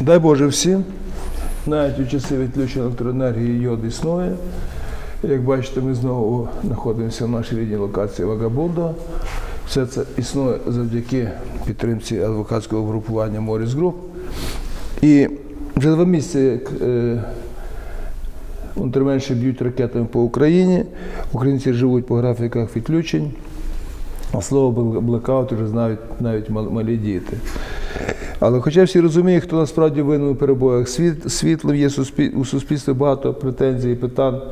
Дай Боже всім. Навіть у часи відключення електроенергії йод існує. Як бачите, ми знову знаходимося в нашій рідній локації Вагабунда. Все це існує завдяки підтримці адвокатського групування Моріс Груп. І вже два місяці, як унтерменші б'ють ракетами по Україні, українці живуть по графіках відключень. А слово блекаут вже знають навіть малі діти. Але хоча всі розуміють, хто насправді винен у перебоях світ, світлом, є у суспільстві багато претензій і питань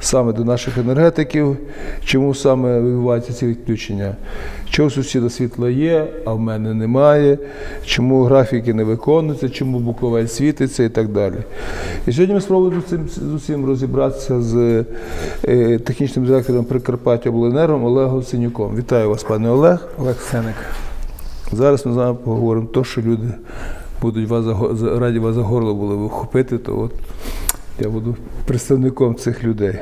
саме до наших енергетиків, чому саме відбуваються ці відключення. Чого сусіда світла є, а в мене немає, чому графіки не виконуються, чому буковель світиться і так далі. І сьогодні ми спробуємо з цим, з усім розібратися з е, технічним директором Прикарпаття Обленером Олегом Синюком. Вітаю вас, пане Олег. Олег Сеник. Зараз ми з вами поговоримо то, що люди будуть вас за- раді вас за горло були вихопити, то от я буду представником цих людей.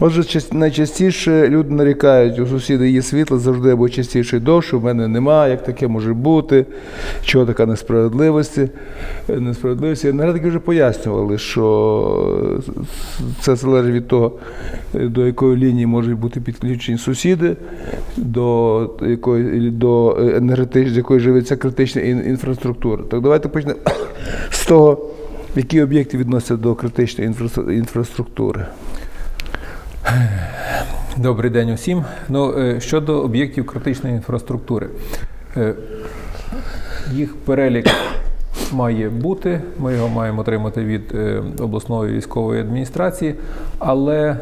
Отже, част- найчастіше люди нарікають, у сусіда є світло завжди або частіше і довше, в мене немає, як таке може бути, чого така несправедливість. Е, несправедливість. Енергетики вже пояснювали, що це залежить від того, до якої лінії можуть бути підключені сусіди, до якої до енергетичної, з якої живеться критична інфраструктура. Так давайте почнемо з того, які об'єкти відносяться до критичної інфра- інфраструктури. Добрий день усім. Ну, е, щодо об'єктів критичної інфраструктури, Е, їх перелік має бути. Ми його маємо отримати від е, обласної військової адміністрації, але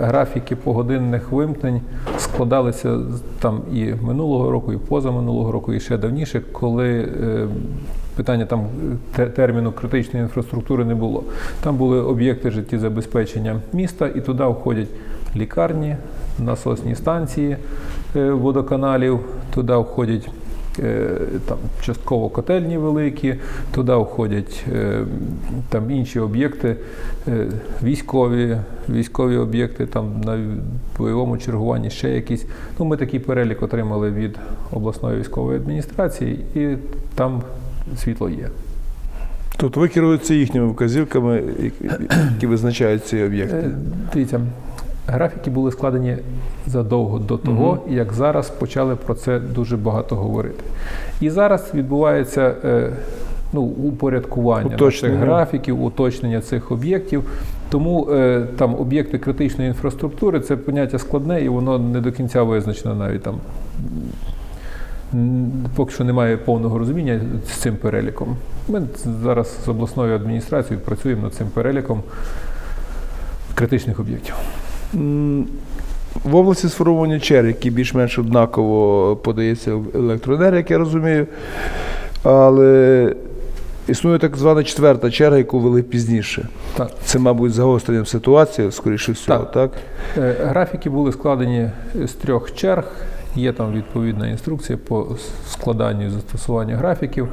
графіки погодинних вимкнень складалися там і минулого року, і позаминулого року, і ще давніше, коли питання там терміну критичної інфраструктури не було. Там були об'єкти життєзабезпечення міста, і туди входять лікарні, насосні станції е, водоканалів, туди входять е, там частково котельні великі, туди входять е, там інші об'єкти, е, військові, військові об'єкти, там на бойовому чергуванні ще якісь. Ну, ми такий перелік отримали від обласної військової адміністрації, і там світло є. Тобто ви керуєтеся їхніми вказівками, які- визначають ці об'єкти. Е, Дивіться, графіки були складені задовго до того, як зараз почали про це дуже багато говорити. І зараз відбувається е, ну, упорядкування цих графіків, уточнення цих об'єктів. Тому е, там об'єкти критичної інфраструктури це поняття складне і воно не до кінця визначено навіть там. Поки що немає повного розуміння з цим переліком. Ми зараз з обласною адміністрацією працюємо над цим переліком критичних об'єктів. В області сформовані черги, які більш-менш однаково подається в електроенергія, як я розумію. Але існує так звана четверта черга, яку ввели пізніше. Так. Це, мабуть, загостренням ситуації, скоріше всього, так? Так. Е, Графіки були складені з трьох черг. Є там відповідна інструкція по складанню і застосуванню графіків.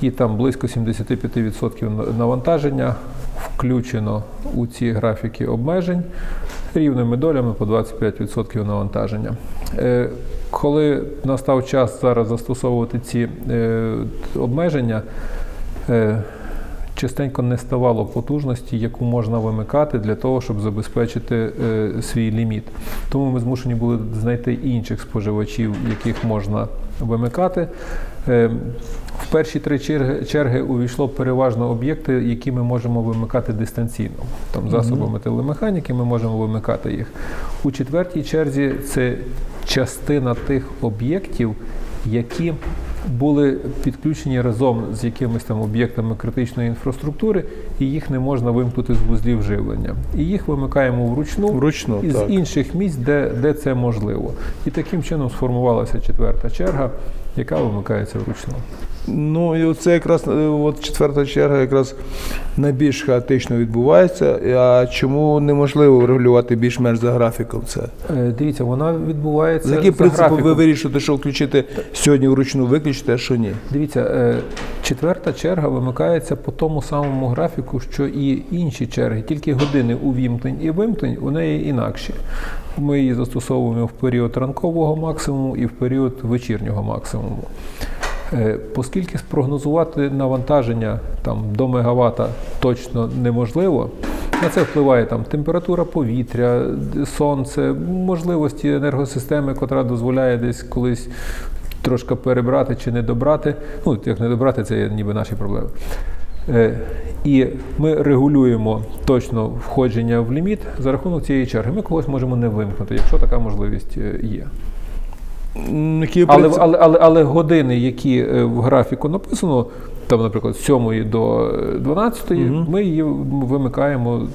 І там близько 75% навантаження включено у ці графіки обмежень рівними долями по 25% навантаження. Е, Коли настав час зараз застосовувати ці е, обмеження, е, частенько не ставало потужності, яку можна вимикати для того, щоб забезпечити е, свій ліміт. Тому ми змушені були знайти інших споживачів, яких можна вимикати. Е, в перші три черги, черги увійшло переважно об'єкти, які ми можемо вимикати дистанційно. Там засобами телемеханіки ми можемо вимикати їх. У четвертій черзі це частина тих об'єктів, які були підключені разом з якимись там об'єктами критичної інфраструктури, і їх не можна вимкнути з вузлів живлення. І їх вимикаємо вручну Вручну, із так. інших місць, де, де це можливо. І таким чином сформувалася четверта черга, яка вимикається вручну. Ну і оце якраз е, от четверта черга якраз найбільш хаотично відбувається. А чому неможливо регулювати більш-менш за графіком це? Е, Дивіться, вона відбувається За яким принципом ви графіком. вирішите, що включити сьогодні вручну виключити, а що ні? Дивіться, е, четверта черга вимикається по тому самому графіку, що і інші черги, тільки години увімкнень і вимкнень у неї інакші. Ми її застосовуємо в період ранкового максимуму і в період вечірнього максимуму. Е, Оскільки спрогнозувати навантаження там, до мегаватта точно неможливо, на це впливає там, температура повітря, сонце, можливості енергосистеми, котра дозволяє десь колись трошки перебрати чи не добрати. Ну, як не добрати, це ніби наші проблеми. Е, І ми регулюємо точно входження в ліміт за рахунок цієї черги. Ми когось можемо не вимкнути, якщо така можливість е, є. Які Але, але, але, але години, які е, в графіку написано, там, наприклад, з 7 до 12, Мгм. ми її вимикаємо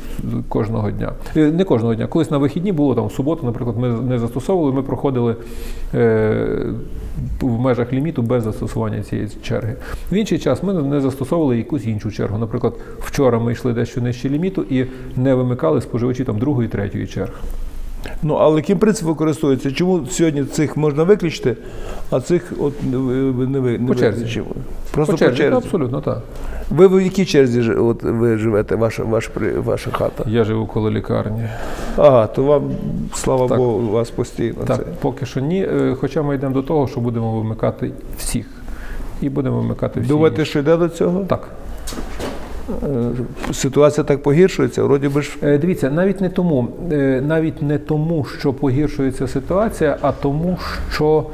кожного дня. Е, Не кожного дня. Колись на вихідні було там в суботу, наприклад, ми не застосовували, ми проходили е, в межах ліміту без застосування цієї черги. В інший час ми не застосовували якусь іншу чергу. Наприклад, вчора ми йшли дещо нижче ліміту і не вимикали споживачі там другої, третьої черги. Ну, але яким принципом користуються? Чому сьогодні цих можна виключити, а цих от не, ви- не, По черзі. виключили? Просто По черзі, ну, абсолютно так. Ви в якій черзі ж- от, ви живете, ваша, ваш, при- ваша хата? Я живу коло лікарні. А, то вам, слава Так. Богу, у вас постійно Так, це. поки що ні. Е, Хоча ми йдемо до того, що будемо вимикати всіх. І будемо вимикати всі. Думаєте, що йде до цього? Так. Е, Ситуація так погіршується, вроді би ж. Е, Дивіться, навіть не тому, е, навіть не тому, що погіршується ситуація, а тому, що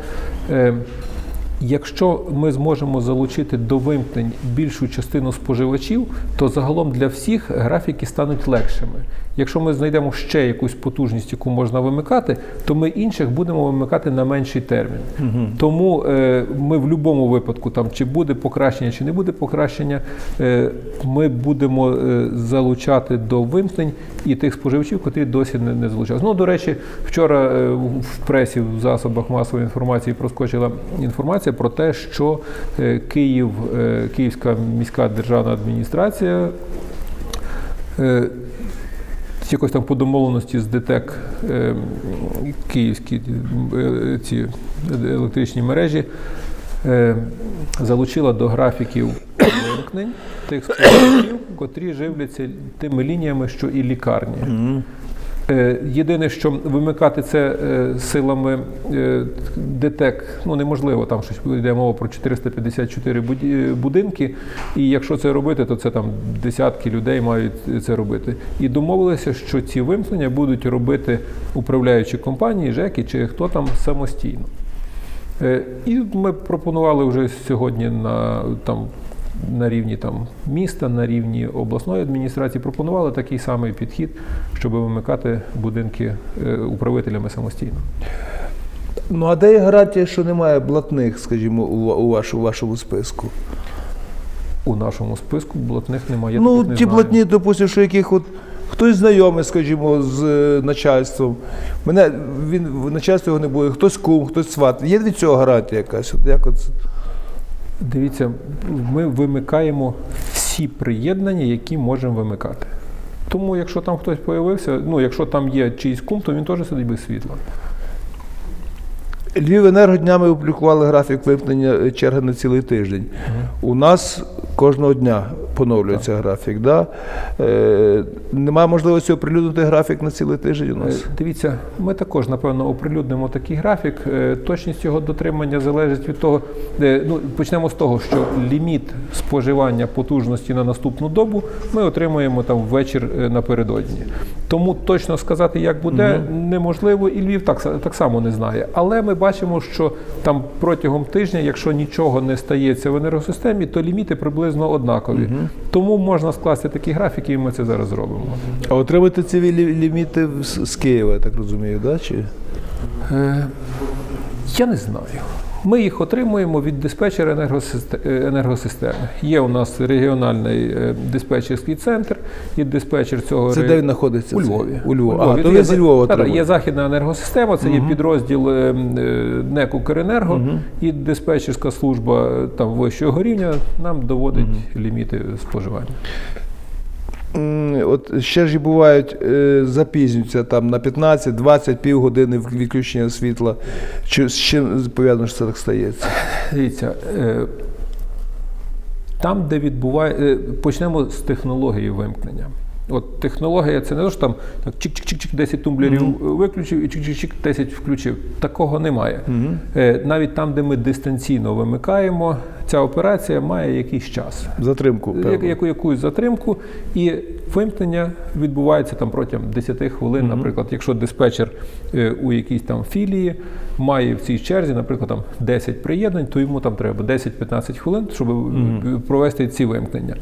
якщо ми зможемо залучити до вимкнень більшу частину споживачів, то загалом для всіх графіки стануть легшими. Якщо ми знайдемо ще якусь потужність, яку можна вимикати, то ми інших будемо вимикати на менший термін. Тому е, ми в будь-якому випадку, там чи буде покращення, чи не буде покращення, е, ми будемо е, залучати до вимкнень і тих споживачів, котрі досі не, не залучалися. Ну, до речі, вчора е, в пресі, в засобах масової інформації проскочила інформація про те, що е, Київ, е, Київська міська державна адміністрація. е, Якось там по домовленості з ДТЕК київські ці електричні мережі залучила до графіків вимкнень тих споживачів, котрі живляться тими лініями, що і лікарні. Е, Єдине, що вимикати це е, силами е, ДТЕК ну, неможливо. Там щось йде мова про 454 будинки. І якщо це робити, то це там десятки людей мають це робити. І домовилися, що ці вимкнення будуть робити управляючі компанії, ЖЕКи чи хто там самостійно. І ми пропонували вже сьогодні на там. На рівні там міста, на рівні обласної адміністрації пропонували такий самий підхід, щоб вимикати будинки е, управителями самостійно. Ну а де є гарантія, що немає блатних, скажімо, у, ва- ваш, у вашому списку? У нашому списку блатних немає. Я ну, не ті знаю. блатні, допустимо, що яких от хтось знайомий, скажімо, з е, начальством. Мене він в начальстві його не буде, хтось кум, хтось сват. Є від цього гарантія якась? От як от... Дивіться, ми вимикаємо всі приєднання, які можемо вимикати. Тому, якщо там хтось появився, ну якщо там є чийсь кум, то він теж сидить без світла. Львівенерго днями опублікували графік вимкнення е, черги на цілий тиждень. У нас кожного дня поновлюється графік. Да? Е, немає можливості оприлюднити графік на цілий тиждень у нас. Е, Дивіться, ми також напевно оприлюднимо такий графік. Е, Точність його дотримання залежить від того. Ну почнемо з того, що ліміт споживання потужності на наступну добу ми отримуємо там ввечір напередодні. Тому точно сказати, як буде, неможливо, і Львів так, так само не знає. Але ми бачимо, що там протягом тижня, якщо нічого не стається в енергосистемі, то ліміти приблизно однакові. Тому можна скласти такі графіки, і ми це зараз зробимо. А отримати ці лі- ліміти з, з Києва, я так розумію, да? Чи? Е, Я не знаю. Ми їх отримуємо від диспетчера е, енергосистеми. Є у нас регіональний е, диспетчерський центр, і диспетчер цього Це де він знаходиться? у? Львові. У Львові. А, то Є зі Львова Та-та. Є західна енергосистема, це є підрозділ е, НЕК «Укренерго», і диспетчерська служба там вищого рівня нам доводить ліміти споживання. От ще ж і бувають, е, запізнюються там на 15-20 півгодини відключення світла. Чи з чим пов'язано, що це так стається? Дивіться, е, там, де відбуває, е, почнемо з технології вимкнення. От технологія це не то, що там так, чик-чик-чик 10 тумблерів е, виключив і чик-чик-чик 10 включив. Такого немає. Е, Навіть там, де ми дистанційно вимикаємо, ця операція має якийсь час. Затримку. Певно. яку, якусь затримку, і вимкнення відбувається там протягом 10 хвилин. Наприклад, якщо диспетчер е, у якійсь там філії має в цій черзі, наприклад, там 10 приєднань, то йому там треба 10-15 хвилин, щоб е, провести ці вимкнення.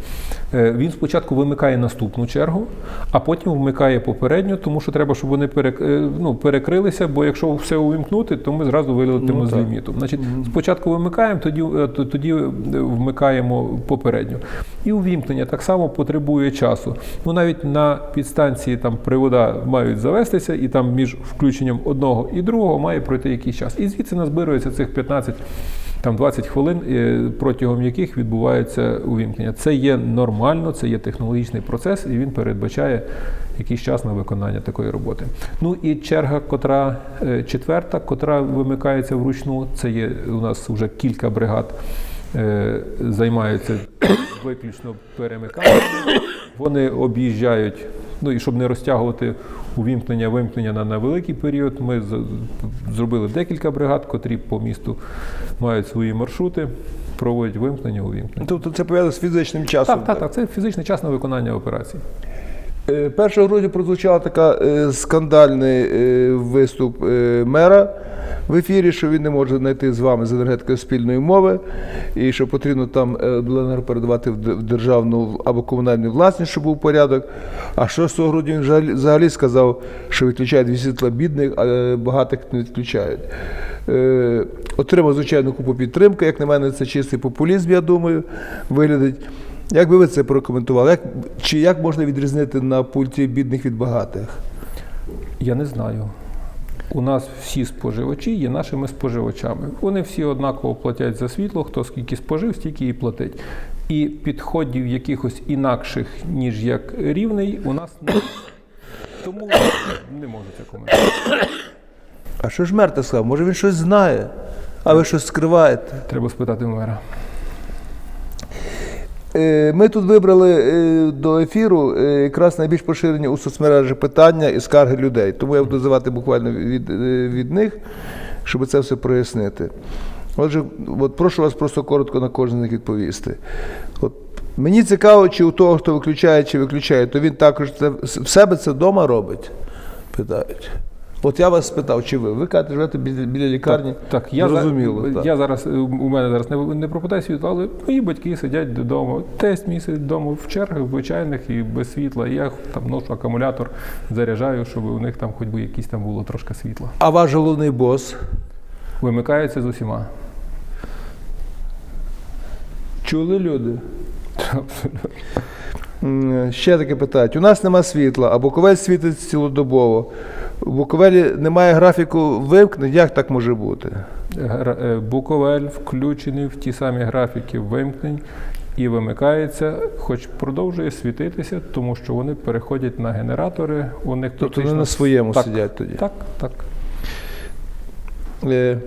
Е, він спочатку вимикає наступну чергу, а потім вмикає попередню, тому що треба, щоб вони перек, ну, перекрилися, бо якщо все увімкнути, то ми зразу вилетимо Ну, з ліміту. Значить, спочатку вимикаємо, тоді, тоді вмикаємо попередню. І увімкнення так само потребує часу. Ну навіть на підстанції там привода мають завестися, і там між включенням одного і другого має пройти якийсь час. І звідси назбирується цих 15 там 20 хвилин, е, протягом яких відбувається увімкнення. Це є нормально, це є технологічний процес, і він передбачає якийсь час на виконання такої роботи. Ну і черга, котра е, четверта, котра вимикається вручну, це є у нас вже кілька бригад. Е, Займаються виключно перемиканням. Вони об'їжджають, ну і щоб не розтягувати увімкнення, вимкнення на, на великий період, ми з- зробили декілька бригад, котрі по місту мають свої маршрути, проводять вимкнення, увімкнення. Тобто це пов'язано з фізичним часом. Так, так, так, це фізичний час на виконання операції. Е, 1 грудня прозвучала така е, скандальний е, виступ е, мера в ефірі, що він не може знайти з вами з енергетикою спільної мови, і що потрібно там е, обленерго передавати в державну або комунальну власність, щоб був порядок. А 6 грудня він взагалі- сказав, що відключають від світла бідних, а е, багатих не відключають. Е, Отримав звичайно купу підтримки. Як на мене, це чистий популізм, я думаю, виглядить. Як би ви це прокоментували? Як, чи як можна відрізнити на пульті бідних від багатих? Я не знаю. У нас всі споживачі є нашими споживачами. Вони всі однаково платять за світло, хто скільки спожив, стільки і платить. І підходів якихось інакших, ніж як рівний, у нас немає. Тому не можу це коментувати. А що ж мер так сказав? Може він щось знає, а ви щось скриваєте? Треба спитати мера. Е, Ми тут вибрали е, до ефіру е, якраз найбільш поширені у соцмережах питання і скарги людей. Тому я буду називати буквально від, від них, щоб це все прояснити. Отже, от прошу вас просто коротко на кожен з них відповісти. От, мені цікаво, чи у того, хто виключає чи виключає, то він також це в себе це вдома робить? Питають. От я вас спитав, чи ви? Ви кажете, живете біля, біля лікарні. Так, я, за- Зрозуміло. так. я зараз, е, у мене зараз не, не пропадає світло, але мої батьки сидять вдома. Тесть мій сидить вдома в чергах звичайних і без світла. І я там ношу акумулятор, заряджаю, щоб у них там хоч би якісь там було трошки світла. А ваш головний бос? Вимикаються з усіма. Чули люди? М, Ще таке питають. У нас нема світла, а Буковель світить цілодобово. У Буковелі немає графіку вимкнень. Як так може бути? Е, Буковель включений в ті самі графіки вимкнень і вимикається, хоч продовжує світитися, тому що вони переходять на генератори. У них Тобто вони на своєму так, сидять тоді. Так, так. Е,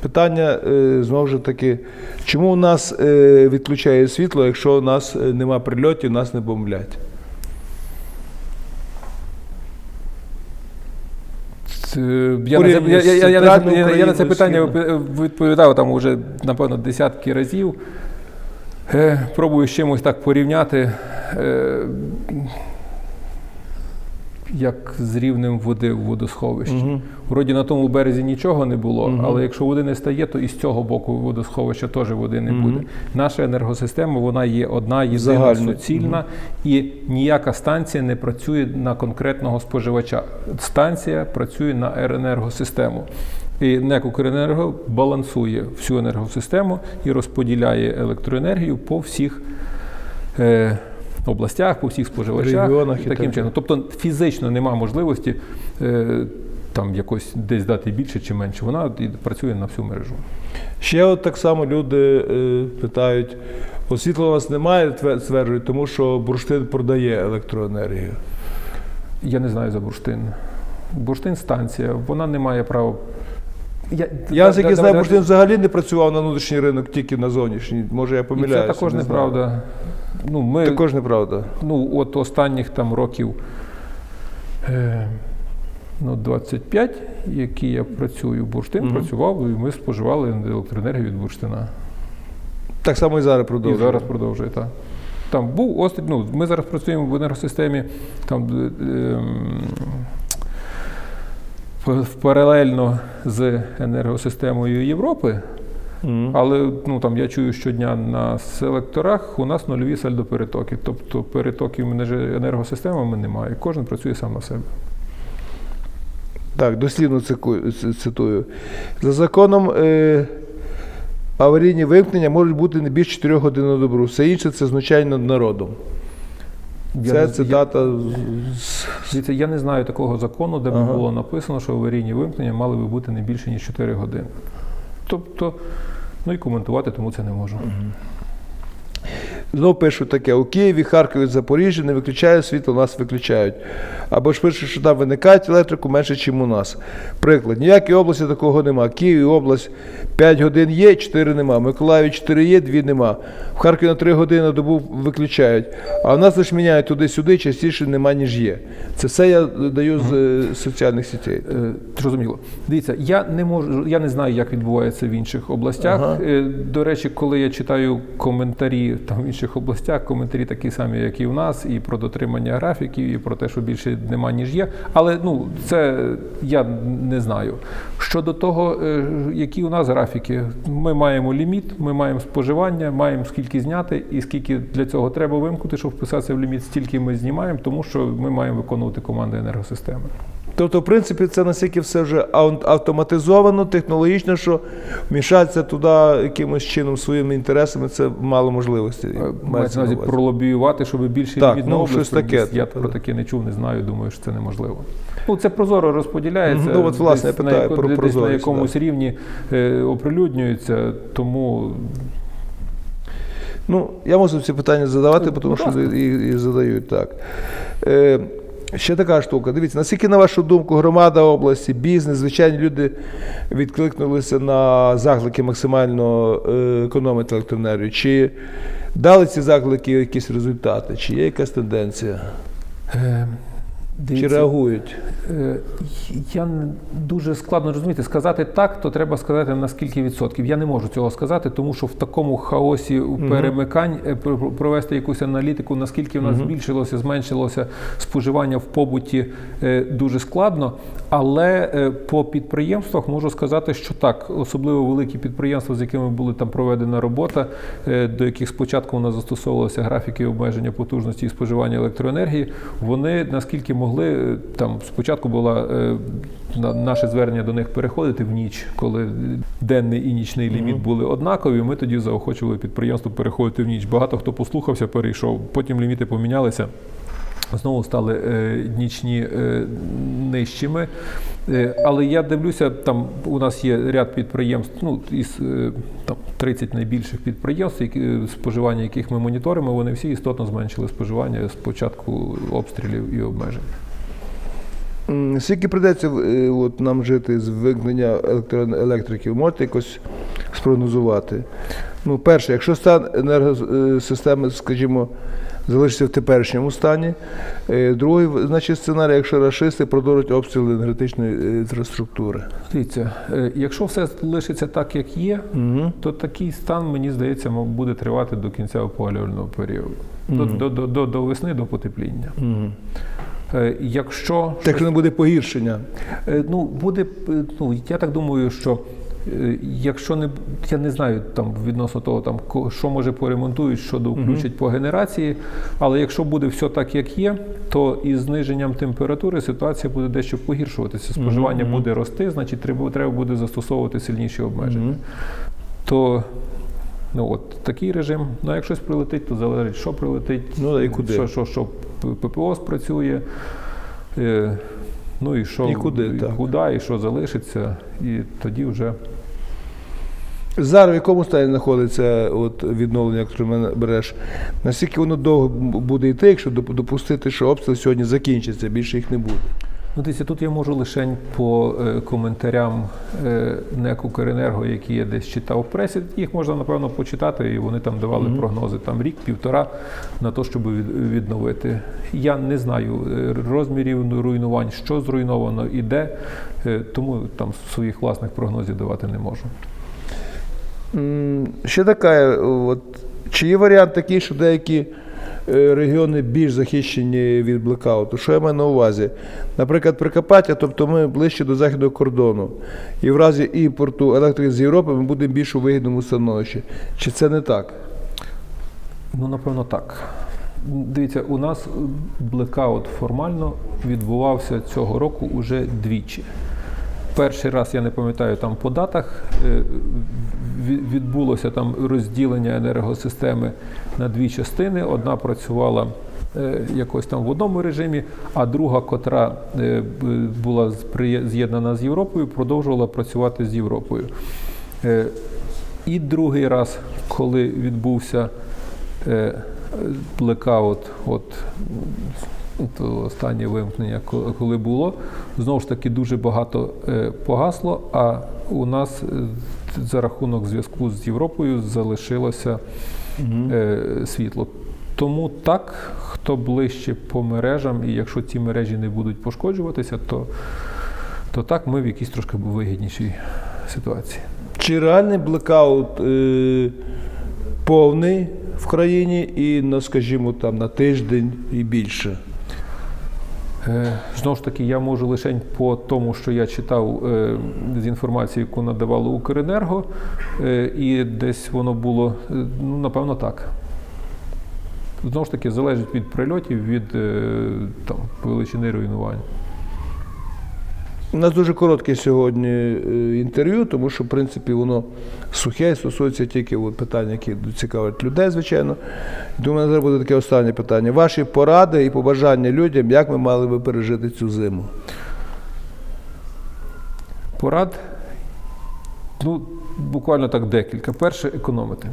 Питання е, знову ж таки, чому у нас відключає світло, якщо у нас нема прильотів, нас не бомблять? Я, на це, Порівняно я, я, я, я, на це- Центральною я на це питання відповідав там уже, напевно, десятки разів. Е, пробую з чимось так порівняти, е, як з рівнем води в водосховищі. Мгм. Вроді на тому березі нічого не було, але якщо води не стає, то і з цього боку водосховища теж води не буде. Наша енергосистема вона є одна, єдина, суцільна, і ніяка станція не працює на конкретного споживача. Станція працює на енергосистему. І НЕК «Укренерго» балансує всю енергосистему і розподіляє електроенергію по всіх. Е, Областях, по всіх споживачах Регіонах і таким так чином. Тобто фізично немає можливості е, там якось десь дати більше чи менше. Вона і працює на всю мережу. Ще от так само люди е, питають: от світла у нас немає, стверджують, тому що бурштин продає електроенергію. Я не знаю за бурштин. Бурштин станція, вона не має права. Я, Я наскільки знаю, бурштин взагалі не працював на внутрішній ринок, тільки на зовнішній. Може, я І це також не неправда. Ну, ми, Також неправда. ну, от останніх там років е, ну, 25, які я працюю, бурштин Мгм. працював, і ми споживали електроенергію від бурштина. Так само і зараз І продовжує. зараз продовжує так. Там був острів. Ну, ми зараз працюємо в енергосистемі там, е, ем, паралельно з енергосистемою Європи, Мгм. але ну, там, я чую щодня на селекторах у нас нульові сальдоперетоки. Тобто перетоків енергосистемами немає. Кожен працює сам на себе. Так, ц- цитую. За законом е, аварійні вимкнення можуть бути не більше 4 годин на добру. Все інше це над народом. Я Це не- цитата з Дивіться, я не знаю такого закону, де б Ага. було написано, що аварійні вимкнення мали би бути не більше, ніж 4 години. Тобто, ну і коментувати тому це не можу. Знов пишуть таке: у Києві, Харкові, Запоріжжі не виключають світло, нас виключають. Або ж пишуть, що там виникають електрику менше, ніж у нас. Приклад, ніякій області такого нема. Київ область 5 годин є, 4 нема. В Миколаєві 4 є, 2 нема. В Харкові на 3 години на добу виключають. А в нас лише міняють туди-сюди, частіше нема, ніж є. Це все я даю з е, соціальних сітей. Е, Зрозуміло. Дивіться, я не можу, я не знаю, як відбувається в інших областях. Ага. Е, До речі, коли я читаю коментарі там інших областях, коментарі такі самі, як і в нас, і про дотримання графіків, і про те, що більше нема, ніж є. Але ну це я не знаю. Щодо того, е, які у нас графіки, ми маємо ліміт, ми маємо споживання, маємо скільки зняти, і скільки для цього треба вимкнути, щоб вписатися в ліміт, стільки ми знімаємо, тому що ми маємо виконувати команди енергосистеми. Тобто, в принципі, це настільки все вже автоматизовано, технологічно, що вмішатися туди якимось чином своїми інтересами, це мало можливості. Мається мається на увазі пролобіювати, щоб більше Так, ну, щось таке. Я тобто, про таке не чув, не знаю. Думаю, що це неможливо. Ну, це прозоро розподіляється. Ну, от, власне, десь я питаю яко- про десь на якомусь рівні е, оприлюднюється, тому Ну, я можу ці питання задавати, Ну, тому що і, і задають так. Е, ще така штука. Дивіться, наскільки, на вашу думку, громада області, бізнес, звичайні люди відкликнулися на заклики максимально е, економити електроенергію? Чи дали ці заклики якісь результати? Чи є якась тенденція? Е, Чи реагують? Е, Я дуже складно розуміти. Сказати так, то треба сказати на скільки відсотків. Я не можу цього сказати, тому що в такому хаосі перемикань е, про- про- провести якусь аналітику, наскільки в нас збільшилося, зменшилося споживання в побуті, е, дуже складно. Але по підприємствах можу сказати, що так, особливо великі підприємства, з якими була там проведена робота, до яких спочатку у нас застосовувалися графіки обмеження потужності і споживання електроенергії, вони наскільки могли е, там спочатку була е, на- наше звернення до них переходити в ніч, коли денний і нічний ліміт були однакові. Ми тоді заохочували підприємство переходити в ніч. Багато хто послухався, перейшов. Потім ліміти помінялися. Знову стали е, нічні е, нижчими. Е, але я дивлюся, там у нас є ряд підприємств, ну із там 30 найбільших підприємств, які, споживання яких ми моніторимо, вони всі істотно зменшили споживання з початку обстрілів і обмежень. Скільки прийдеться е, от, нам жити з електро- електрики? Можете якось спрогнозувати? Ну, перше, якщо стан енергосистеми, скажімо, залишиться в теперішньому стані. Е, Другий, значить, сценарій, якщо рашисти продовжать обстріли енергетичної е, інфраструктури. Дивіться, е, якщо все лишиться так, як є, Угу. то такий стан, мені здається, буде тривати до кінця опалювального періоду. До, до, до, до, до весни, до потепління. Угу. Якщо Так не буде погіршення. Ну, буде, ну, я так думаю, що якщо не я не знаю там відносно того, там що може поремонтують, що включать по генерації, але якщо буде все так, як є, то із зниженням температури ситуація буде дещо погіршуватися. Споживання Мгм. буде рости, значить треба, треба буде застосовувати сильніші обмеження. Мгм. То ну от такий режим. Ну, як щось прилетить, то залежить, що прилетить, Ну, і куди. що, що, що ППО спрацює. Е, ну і що І куди, і так. куди, і що залишиться, і тоді вже Зараз в якому стані знаходиться от, відновлення електромереж? Наскільки воно довго буде йти, якщо допустити, що обстріл сьогодні закінчиться, більше їх не буде? Ну, дивіться, тут я можу лише по е, коментарям е, НЕК «Укренерго», які я десь читав в пресі. Їх можна, напевно, почитати, і вони там давали прогнози там рік, півтора на те, щоб від- відновити. Я не знаю е, розмірів руйнувань, що зруйновано і де, е, тому там своїх власних прогнозів давати не можу. Ще така, от, чи є варіант такий, що деякі е, регіони більш захищені від блекауту? Що я маю на увазі? Наприклад, Прикарпаття, тобто ми ближче до західного кордону, і в разі імпорту електрики з Європи ми будемо більш у вигідному становищі. Чи це не так? Ну, напевно, так. Дивіться, у нас блекаут формально відбувався цього року уже двічі. Перший раз, я не пам'ятаю там по датах, е, відбулося там розділення енергосистеми на дві частини. Одна працювала е, якось там в одному режимі, а друга, котра е, була з'єднана з Європою, продовжувала працювати з Європою. Е, І другий раз, коли відбувся блекаут, от то останнє вимкнення, коли було, знову ж таки дуже багато погасло, а у нас за рахунок зв'язку з Європою залишилося е, світло. Тому так, хто ближче по мережам, і якщо ці мережі не будуть пошкоджуватися, то, то так ми в якійсь трошки вигіднішій ситуації. Чи реальний блекаут е, повний в країні і, ну, скажімо, там, на тиждень і більше? Е, Знову ж таки, я можу лише по тому, що я читав е, з інформації, яку надавало Укренерго, е, і десь воно було, ну, напевно, так. Знову ж таки, залежить від прильотів, від там, величини руйнувань. У нас дуже коротке сьогодні е, інтерв'ю, тому що, в принципі, воно сухе і стосується тільки питань, які цікавлять людей, звичайно. Думаю, зараз буде таке останнє питання. Ваші поради і побажання людям, як ми мали би пережити цю зиму? Порад, ну, буквально так декілька. Перше, економити.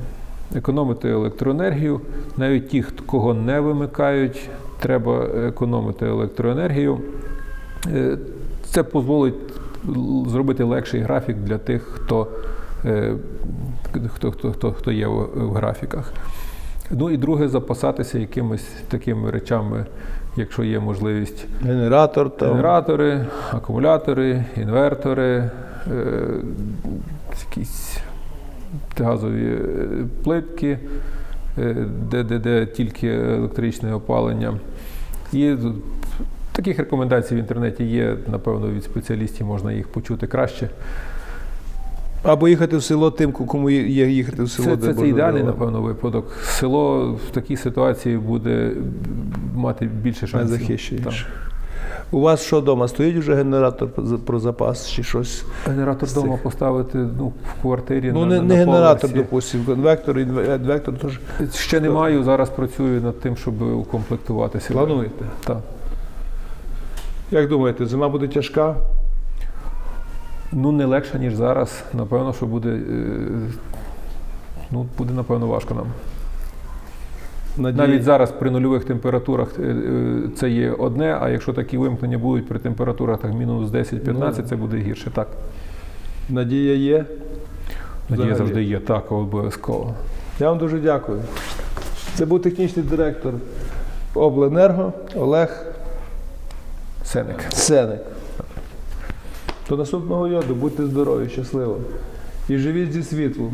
Економити електроенергію. Навіть ті, кого не вимикають, треба економити електроенергію. Це дозволить зробити легший графік для тих, хто, е, хто, хто, хто, хто є в, графіках. Ну і друге, запасатися якимись такими речами, якщо є можливість Генератор там. Генератори, акумулятори, інвертори, е, якісь газові е, плитки, е, де, де, де тільки електричне опалення. І таких рекомендацій в інтернеті є, напевно, від спеціалістів можна їх почути краще. Або їхати в село тим, кому є їхати в село. Це, де це, це ідеальний, напевно, випадок. Село в такій ситуації буде мати більше шансів. Найзахищеніше. У вас що вдома? Стоїть вже генератор про запас чи щось? Генератор вдома поставити ну, в квартирі. Ну, на, не, на, не на генератор, допустимо, конвектор, інве- інвектор теж. Ще не маю, зараз працюю над тим, щоб укомплектувати себе. Плануєте? Так. Як думаєте, зима буде тяжка? Ну, не легше, ніж зараз. Напевно, що буде. е, Ну, буде, напевно, важко нам. Надії- Навіть зараз при нульових температурах е, е, це є одне, а якщо такі вимкнення будуть при температурах так, мінус 10-15, Ну. це буде гірше. Так. Надія є. Надія Взагалі. завжди є, так, обов'язково. Я вам дуже дякую. Це був технічний директор Обленерго Олег Сеник. Сеник. До наступного йоду, будьте здорові, щасливо. І живіть зі світлом.